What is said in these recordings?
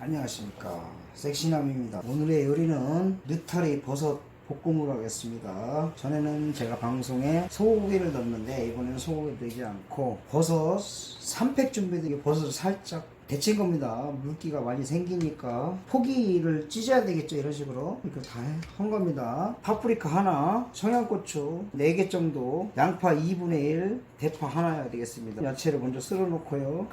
안녕하십니까. 섹시남입니다. 오늘의 요리는 느타리 버섯 볶음을 하겠습니다. 전에는 제가 방송에 소고기를 넣었는데 이번에는 소고기 넣지 않고 버섯 3팩 준비되게 버섯을 살짝 데친 겁니다. 물기가 많이 생기니까 포기를 찢어야 되겠죠. 이런 식으로. 이렇게 다 한 겁니다. 파프리카 하나 청양고추 4개 정도 양파 2분의 1 대파 하나 되겠습니다. 야채를 먼저 썰어 놓고요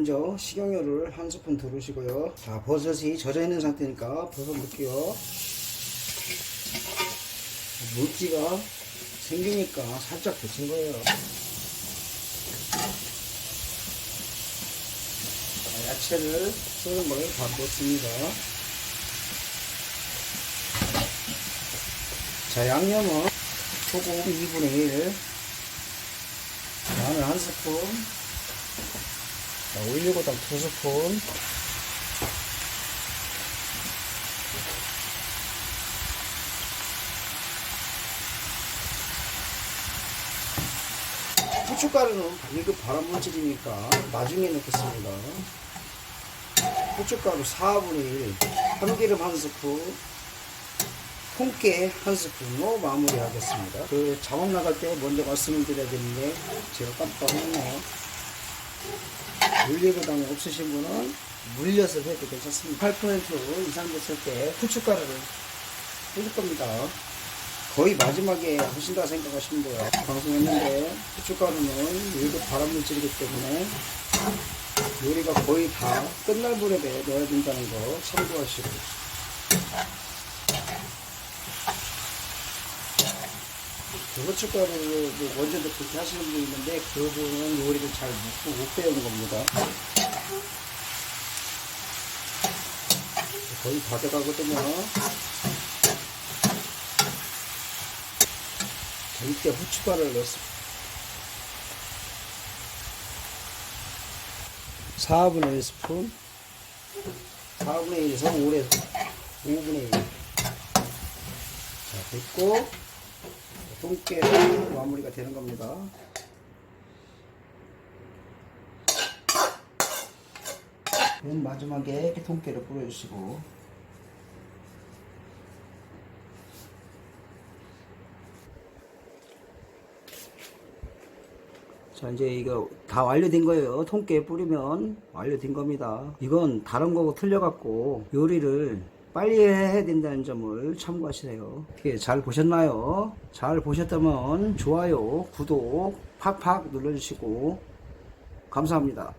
먼저 식용유를 한 스푼 두르시고요. 자, 버섯이 젖어 있는 상태니까 버섯 넣을게요. 물기가 생기니까 살짝 데친 거예요. 자, 야채를 썰은 걸 바로 넣습니다. 자, 양념은 소금 2분의 1, 마늘 한 스푼, 자, 올리고당 두 스푼. 후춧가루는 이거 발암물질이니까 나중에 넣겠습니다. 후춧가루 4분의 1, 참기름 한 스푼, 통깨 한 스푼으로 마무리하겠습니다. 그 작업 나갈 때 먼저 말씀을 드려야 되는데 제가 깜빡 했네요. 올리고당이 없으신 분은 물려서 해도 괜찮습니다. 8% 이상 됐을 때 후춧가루를 해줄 겁니다. 거의 마지막에 하신다 생각하시면 돼요. 방송했는데 후춧가루는 일급 발암물질이기 때문에 요리가 거의 다 끝날 무렵에 넣어야 된다는 거 참고하시고 그 후춧가루를 뭐 먼저도 그렇게 하시는 분이 있는데 그분은 요리를 잘 못, 못 배운 겁니다. 거의 다 돼가거든요. 자, 이때 후춧가루를 넣습니다. 4분의 1 스푼 4분의 1에서 5분의 5분의 1 자, 됐고 통깨로 마무리가 되는 겁니다. 맨 마지막에 통깨를 뿌려주시고. 자 이제 이거 다 완료된 거예요. 통깨 뿌리면 완료된 겁니다. 이건 다른 거고 틀려갖고 요리를 빨리 해야 된다는 점을 참고하시세요. 어떻게 잘 보셨나요? 잘 보셨다면 좋아요 구독 팍팍 눌러주시고 감사합니다